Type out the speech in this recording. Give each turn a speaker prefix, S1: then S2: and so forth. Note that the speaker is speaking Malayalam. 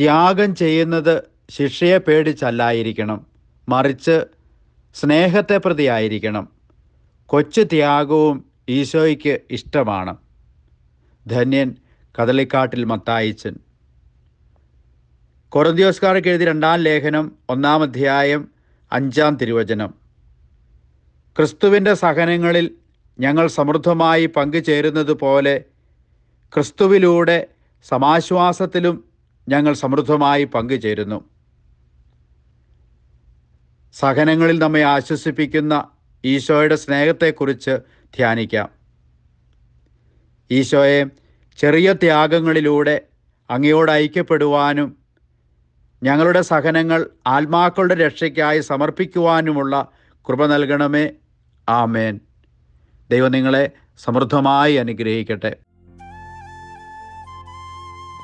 S1: ത്യാഗം ചെയ്യുന്നത് ശിക്ഷയെ പേടിച്ചല്ലായിരിക്കണം. മറിച്ച് സ്നേഹത്തെ പ്രതിയായിരിക്കണം. കൊച്ചു ത്യാഗവും ഈശോയ്ക്ക് ഇഷ്ടമാണ്. ധന്യൻ കദളിക്കാട്ടിൽ മത്തായിച്ചൻ. കൊറന്തിയോസ്കാർക്ക് എഴുതി രണ്ടാം ലേഖനം ഒന്നാം അധ്യായം അഞ്ചാം തിരുവചനം. ക്രിസ്തുവിന്റെ സഹനങ്ങളിൽ ഞങ്ങൾ സമൃദ്ധമായി പങ്കുചേരുന്നത് പോലെ ക്രിസ്തുവിലൂടെ സമാശ്വാസത്തിലും ഞങ്ങൾ സമൃദ്ധമായി പങ്കുചേരുന്നു. സഹനങ്ങളിൽ നമ്മെ ആശ്വസിപ്പിക്കുന്ന ഈശോയുടെ സ്നേഹത്തെക്കുറിച്ച് ധ്യാനിക്കാം. ഈശോയെ ചെറിയ ത്യാഗങ്ങളിലൂടെ അങ്ങയോട് ഐക്യപ്പെടുവാനും ഞങ്ങളുടെ സഹനങ്ങൾ ആത്മാക്കളുടെ രക്ഷയ്ക്കായി സമർപ്പിക്കുവാനുമുള്ള കൃപ നൽകണമേ. ആമേൻ. ദൈവം നിങ്ങളെ സമൃദ്ധമായി അനുഗ്രഹിക്കട്ടെ.